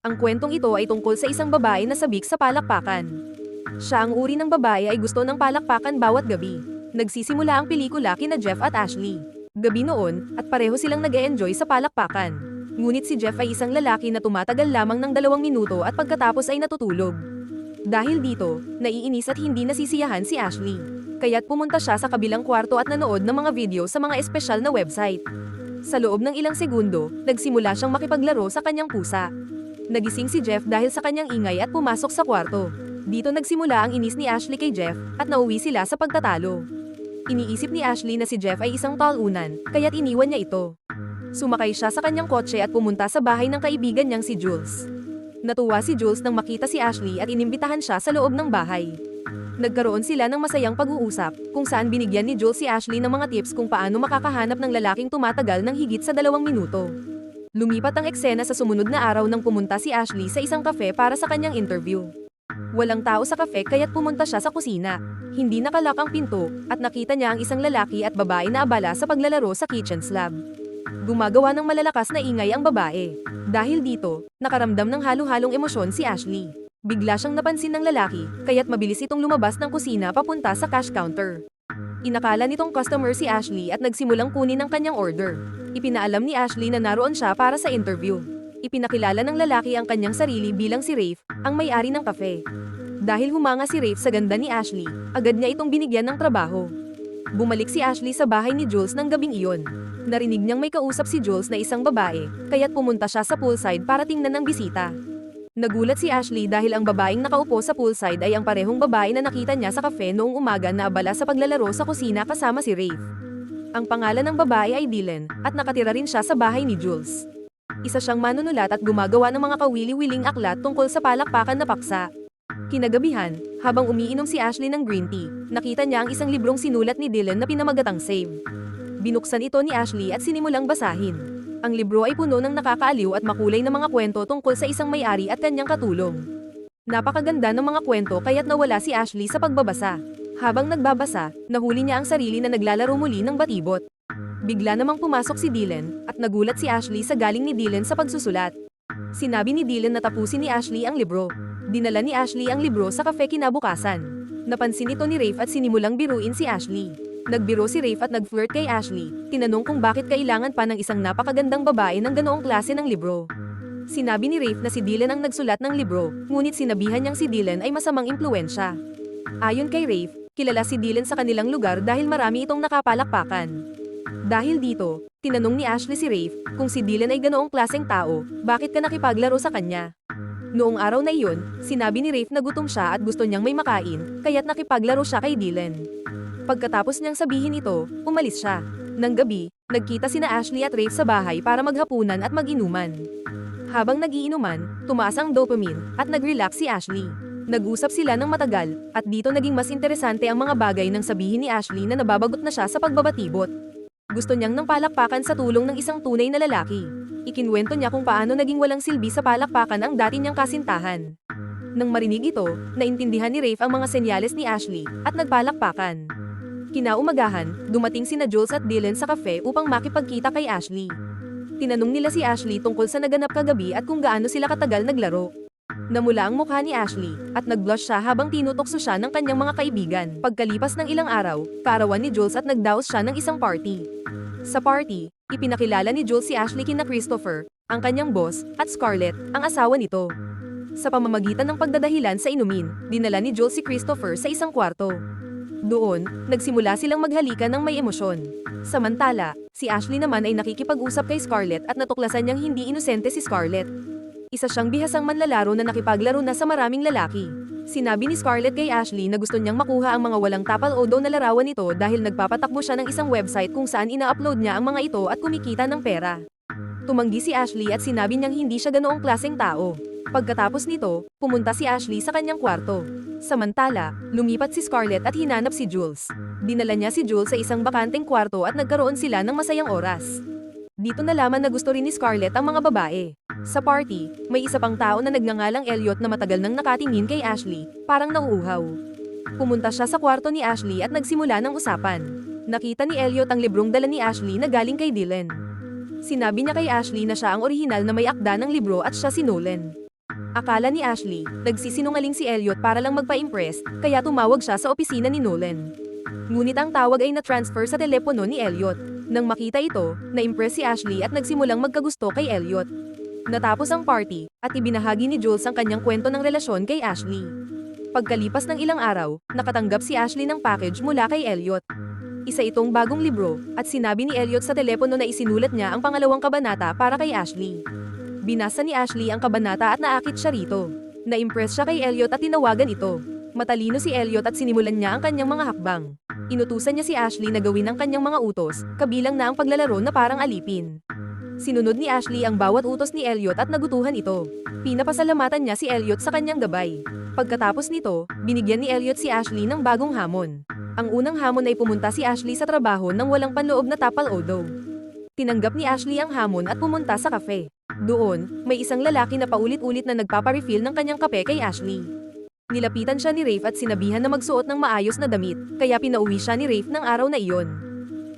Ang kwentong ito ay tungkol sa isang babae na sabik sa palakpakan. Siya ang uri ng babae ay gusto ng palakpakan bawat gabi. Nagsisimula ang pelikula kina Jeff at Ashley. Gabi noon, at pareho silang nag enjoy sa palakpakan. Ngunit si Jeff ay isang lalaki na tumatagal lamang ng dalawang minuto at pagkatapos ay natutulog. Dahil dito, naiinis at hindi nasisiyahan si Ashley. Kaya't pumunta siya sa kabilang kwarto at nanood ng mga video sa mga espesyal na website. Sa loob ng ilang segundo, nagsimula siyang makipaglaro sa kanyang pusa. Nagising si Jeff dahil sa kanyang ingay at pumasok sa kwarto. Dito nagsimula ang inis ni Ashley kay Jeff, at nauwi sila sa pagtatalo. Iniisip ni Ashley na si Jeff ay isang talunan, kaya't iniwan niya ito. Sumakay siya sa kanyang kotse at pumunta sa bahay ng kaibigan niyang si Jules. Natuwa si Jules nang makita si Ashley at inimbitahan siya sa loob ng bahay. Nagkaroon sila ng masayang pag-uusap, kung saan binigyan ni Jules si Ashley ng mga tips kung paano makakahanap ng lalaking tumatagal ng higit sa dalawang minuto. Lumipat ang eksena sa sumunod na araw nang pumunta si Ashley sa isang kafe para sa kanyang interview. Walang tao sa kafe kaya't pumunta siya sa kusina. Hindi nakalak ang pinto, at nakita niya ang isang lalaki at babae na abala sa paglalaro sa kitchen slab. Gumagawa ng malalakas na ingay ang babae. Dahil dito, nakaramdam ng halo-halong emosyon si Ashley. Bigla siyang napansin ng lalaki, kaya't mabilis itong lumabas ng kusina papunta sa cash counter. Inakala nitong customer si Ashley at nagsimulang kunin ang kanyang order. Ipinaalam ni Ashley na naroon siya para sa interview. Ipinakilala ng lalaki ang kanyang sarili bilang si Rafe, ang may-ari ng kafe. Dahil humanga si Rafe sa ganda ni Ashley, agad niya itong binigyan ng trabaho. Bumalik si Ashley sa bahay ni Jules ng gabing iyon. Narinig niyang may kausap si Jules na isang babae, kaya't pumunta siya sa poolside para tingnan ng bisita. Nagulat si Ashley dahil ang babaeng nakaupo sa poolside ay ang parehong babae na nakita niya sa kafe noong umaga na abala sa paglalaro sa kusina kasama si Rafe. Ang pangalan ng babae ay Dylan, at nakatira rin siya sa bahay ni Jules. Isa siyang manunulat at gumagawa ng mga kawili-wiling aklat tungkol sa palakpakan na paksa. Kinagabihan, habang umiinom si Ashley ng green tea, nakita niya ang isang librong sinulat ni Dylan na pinamagatang save. Binuksan ito ni Ashley at sinimulang basahin. Ang libro ay puno ng nakakaaliw at makulay na mga kwento tungkol sa isang may-ari at kanyang katulong. Napakaganda ng mga kwento kaya't nawala si Ashley sa pagbabasa. Habang nagbabasa, nahuli niya ang sarili na naglalaro muli ng batibot. Bigla namang pumasok si Dylan, at nagulat si Ashley sa galing ni Dylan sa pagsusulat. Sinabi ni Dylan na tapusin ni Ashley ang libro. Dinala ni Ashley ang libro sa kafe kinabukasan. Napansin ito ni Rafe at sinimulang biruin si Ashley. Nagbiro si Rafe at nag-flirt kay Ashley, tinanong kung bakit kailangan pa ng isang napakagandang babae ng ganoong klase ng libro. Sinabi ni Rafe na si Dylan ang nagsulat ng libro, ngunit sinabihan niyang si Dylan ay masamang impluensya. Ayon kay Rafe, kilala si Dylan sa kanilang lugar dahil marami itong nakapalakpakan. Dahil dito, tinanong ni Ashley si Rafe kung si Dylan ay ganoong klaseng tao, bakit ka nakipaglaro sa kanya? Noong araw na iyon, sinabi ni Rafe na gutom siya at gusto niyang may makain, kaya't nakipaglaro siya kay Dylan. Pagkatapos niyang sabihin ito, umalis siya. Nang gabi, nagkita sina Ashley at Rafe sa bahay para maghapunan at mag-inuman. Habang nagiinuman, tumaas ang dopamine, at nag-relax si Ashley. Nag-usap sila ng matagal, at dito naging mas interesante ang mga bagay nang sabihin ni Ashley na nababagot na siya sa pagbabatibot. Gusto niyang ng palakpakan sa tulong ng isang tunay na lalaki. Ikinwento niya kung paano naging walang silbi sa palakpakan ang dati niyang kasintahan. Nang marinig ito, naintindihan ni Rafe ang mga senyales ni Ashley, at nagpalakpakan. Kinaumagahan, dumating sina Jules at Dylan sa cafe upang makipagkita kay Ashley. Tinanong nila si Ashley tungkol sa naganap kagabi at kung gaano sila katagal naglaro. Namula ang mukha ni Ashley, at nag-blush siya habang tinutokso siya ng kanyang mga kaibigan. Pagkalipas ng ilang araw, kaarawan ni Jules at nagdaos siya ng isang party. Sa party, ipinakilala ni Jules si Ashley kina Christopher, ang kanyang boss, at Scarlett, ang asawa nito. Sa pamamagitan ng pagdadahilan sa inumin, dinala ni Jules si Christopher sa isang kwarto. Doon, nagsimula silang maghalikan ng may emosyon. Samantala, si Ashley naman ay nakikipag-usap kay Scarlett at natuklasan niyang hindi inosente si Scarlett. Isa siyang bihasang manlalaro na nakipaglaro na sa maraming lalaki. Sinabi ni Scarlett kay Ashley na gusto niyang makuha ang mga walang tapal o daw na larawan nito dahil nagpapatakbo siya ng isang website kung saan ina-upload niya ang mga ito at kumikita ng pera. Tumanggi si Ashley at sinabi niyang hindi siya ganoong klaseng tao. Pagkatapos nito, pumunta si Ashley sa kanyang kwarto. Samantala, lumipat si Scarlett at hinanap si Jules. Dinala niya si Jules sa isang bakanteng kwarto at nagkaroon sila ng masayang oras. Dito nalaman na gusto rin ni Scarlett ang mga babae. Sa party, may isa pang tao na nagngangalang Elliot na matagal nang nakatingin kay Ashley, parang nauuhaw. Pumunta siya sa kwarto ni Ashley at nagsimula ng usapan. Nakita ni Elliot ang librong dala ni Ashley na galing kay Dylan. Sinabi niya kay Ashley na siya ang orihinal na may akda ng libro at siya si Nolan. Akala ni Ashley, nagsisinungaling si Elliot para lang magpa-impress, kaya tumawag siya sa opisina ni Nolan. Ngunit ang tawag ay na-transfer sa telepono ni Elliot. Nang makita ito, na-impress si Ashley at nagsimulang magkagusto kay Elliot. Natapos ang party, at ibinahagi ni Jules ang kanyang kwento ng relasyon kay Ashley. Pagkalipas ng ilang araw, nakatanggap si Ashley ng package mula kay Elliot. Isa itong bagong libro, at sinabi ni Elliot sa telepono na isinulat niya ang pangalawang kabanata para kay Ashley. Binasa ni Ashley ang kabanata at naakit siya rito. Na-impress siya kay Elliot at tinawagan ito. Matalino si Elliot at sinimulan niya ang kanyang mga hakbang. Inutusan niya si Ashley na gawin ang kanyang mga utos, kabilang na ang paglalaro na parang alipin. Sinunod ni Ashley ang bawat utos ni Elliot at nagutuhan ito. Pinapasalamatan niya si Elliot sa kanyang gabay. Pagkatapos nito, binigyan ni Elliot si Ashley ng bagong hamon. Ang unang hamon ay pumunta si Ashley sa trabaho nang walang panloob na tapal odo. Tinanggap ni Ashley ang hamon at pumunta sa kafe. Doon, may isang lalaki na paulit-ulit na nagpaparefill ng kanyang kape kay Ashley. Nilapitan siya ni Rafe at sinabihan na magsuot ng maayos na damit, kaya pinauwi siya ni Rafe ng araw na iyon.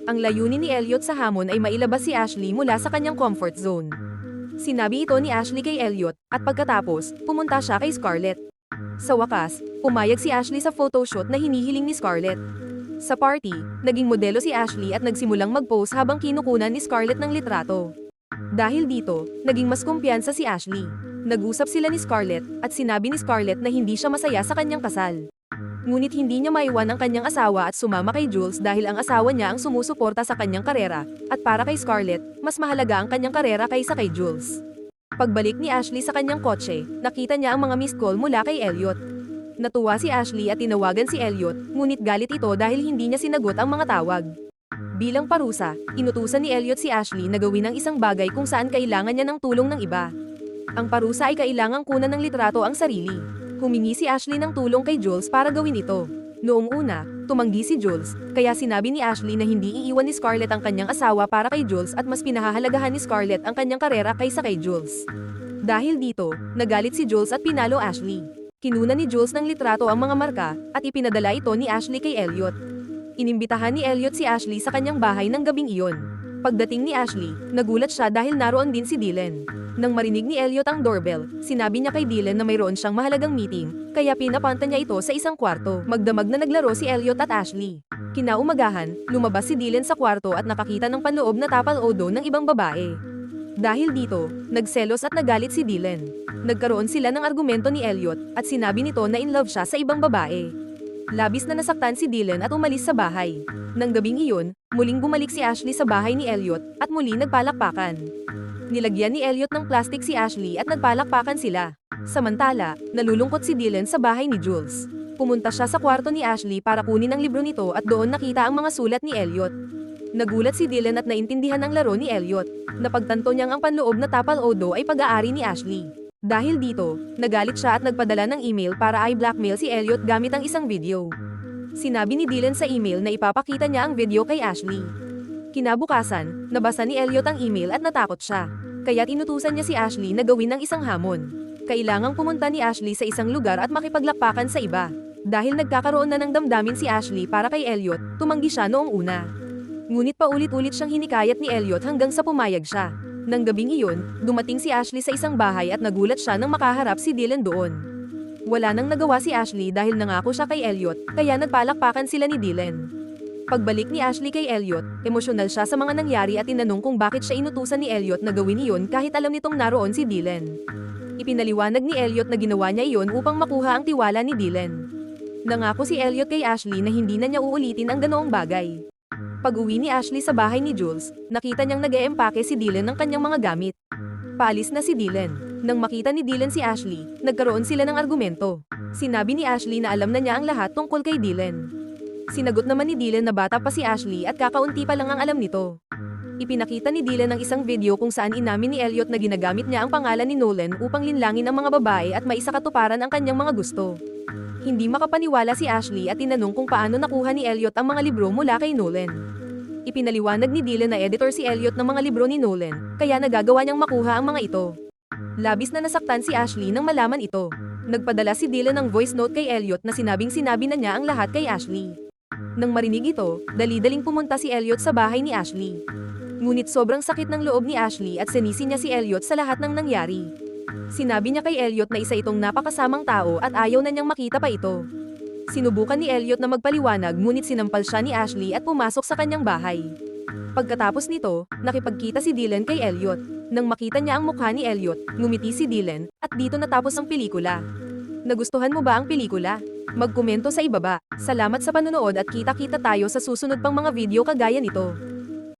Ang layunin ni Elliot sa hamon ay mailabas si Ashley mula sa kanyang comfort zone. Sinabi ito ni Ashley kay Elliot, at pagkatapos, pumunta siya kay Scarlett. Sa wakas, pumayag si Ashley sa photoshoot na hinihiling ni Scarlett. Sa party, naging modelo si Ashley at nagsimulang mag-pose habang kinukunan ni Scarlett ng litrato. Dahil dito, naging mas kumpiyansa si Ashley. Nag-usap sila ni Scarlett at sinabi ni Scarlett na hindi siya masaya sa kanyang kasal. Ngunit hindi niya maiwan ang kanyang asawa at sumama kay Jules dahil ang asawa niya ang sumusuporta sa kanyang karera, at para kay Scarlett, mas mahalaga ang kanyang karera kaysa kay Jules. Pagbalik ni Ashley sa kanyang kotse, nakita niya ang mga missed call mula kay Elliot. Natuwa si Ashley at tinawagan si Elliot, ngunit galit ito dahil hindi niya sinagot ang mga tawag. Bilang parusa, inutusan ni Elliot si Ashley na gawin ang isang bagay kung saan kailangan niya ng tulong ng iba. Ang parusa ay kailangang kunan ng litrato ang sarili. Humingi si Ashley ng tulong kay Jules para gawin ito. Noong una, tumanggi si Jules, kaya sinabi ni Ashley na hindi iiwan ni Scarlett ang kanyang asawa para kay Jules at mas pinahahalagahan ni Scarlett ang kanyang karera kaysa kay Jules. Dahil dito, nagalit si Jules at pinalo Ashley. Kinuna ni Jules ng litrato ang mga marka, at ipinadala ito ni Ashley kay Elliot. Inimbitahan ni Elliot si Ashley sa kanyang bahay ng gabing iyon. Pagdating ni Ashley, nagulat siya dahil naroon din si Dylan. Nang marinig ni Elliot ang doorbell, sinabi niya kay Dylan na mayroon siyang mahalagang meeting, kaya pinapanta niya ito sa isang kwarto. Magdamag na naglaro si Elliot at Ashley. Kinaumagahan, lumabas si Dylan sa kwarto at nakakita ng panloob na tapal odo ng ibang babae. Dahil dito, nagselos at nagalit si Dylan. Nagkaroon sila ng argumento ni Elliot at sinabi nito na in love siya sa ibang babae. Labis na nasaktan si Dylan at umalis sa bahay. Nang gabing iyon, muling bumalik si Ashley sa bahay ni Elliot at muli nagpalakpakan. Nilagyan ni Elliot ng plastic si Ashley at nagpalakpakan sila. Samantala, nalulungkot si Dylan sa bahay ni Jules. Pumunta siya sa kwarto ni Ashley para kunin ang libro nito at doon nakita ang mga sulat ni Elliot. Nagulat si Dylan at naintindihan ang laro ni Elliot. Napagtanto niyang ang panloob na tapal odo ay pag-aari ni Ashley. Dahil dito, nagalit siya at nagpadala ng email para ay blackmail si Elliot gamit ang isang video. Sinabi ni Dylan sa email na ipapakita niya ang video kay Ashley. Kinabukasan, nabasa ni Elliot ang email at natakot siya. Kaya tinutusan niya si Ashley na gawin ng isang hamon. Kailangang pumunta ni Ashley sa isang lugar at makipaglakpakan sa iba. Dahil nagkakaroon na ng damdamin si Ashley para kay Elliot, tumanggi siya noong una. Ngunit paulit-ulit siyang hinikayat ni Elliot hanggang sa pumayag siya. Nang gabing iyon, dumating si Ashley sa isang bahay at nagulat siya nang makaharap si Dylan doon. Wala nang nagawa si Ashley dahil nangako siya kay Elliot, kaya nagpalakpakan sila ni Dylan. Pagbalik ni Ashley kay Elliot, emosyonal siya sa mga nangyari at tinanong kung bakit siya inutusan ni Elliot na gawin iyon kahit alam nitong naroon si Dylan. Ipinaliwanag ni Elliot na ginawa niya iyon upang makuha ang tiwala ni Dylan. Nangako si Elliot kay Ashley na hindi na niya uulitin ang ganoong bagay. Pag-uwi ni Ashley sa bahay ni Jules, nakita niyang nag-eempake si Dylan ng kanyang mga gamit. Paalis na si Dylan. Nang makita ni Dylan si Ashley, nagkaroon sila ng argumento. Sinabi ni Ashley na alam na niya ang lahat tungkol kay Dylan. Sinagot naman ni Dylan na bata pa si Ashley at kakaunti pa lang ang alam nito. Ipinakita ni Dylan ang isang video kung saan inamin ni Elliot na ginagamit niya ang pangalan ni Nolan upang linlangin ang mga babae at maisakatuparan ang kanyang mga gusto. Hindi makapaniwala si Ashley at tinanong kung paano nakuha ni Elliot ang mga libro mula kay Nolan. Ipinaliwanag ni Dylan na editor si Elliot ng mga libro ni Nolan, kaya nagagawa niyang makuha ang mga ito. Labis na nasaktan si Ashley nang malaman ito. Nagpadala si Dylan ng voice note kay Elliot na sinabing sinabi na niya ang lahat kay Ashley. Nang marinig ito, dali-daling pumunta si Elliot sa bahay ni Ashley. Ngunit sobrang sakit ng loob ni Ashley at sinisi niya si Elliot sa lahat ng nangyari. Sinabi niya kay Elliot na isa itong napakasamang tao at ayaw na niyang makita pa ito. Sinubukan ni Elliot na magpaliwanag ngunit sinampal siya ni Ashley at pumasok sa kanyang bahay. Pagkatapos nito, nakipagkita si Dylan kay Elliot. Nang makita niya ang mukha ni Elliot, ngumiti si Dylan, at dito natapos ang pelikula. Nagustuhan mo ba ang pelikula? Magkomento sa ibaba. Salamat sa panonood at kita-kita tayo sa susunod pang mga video kagaya nito.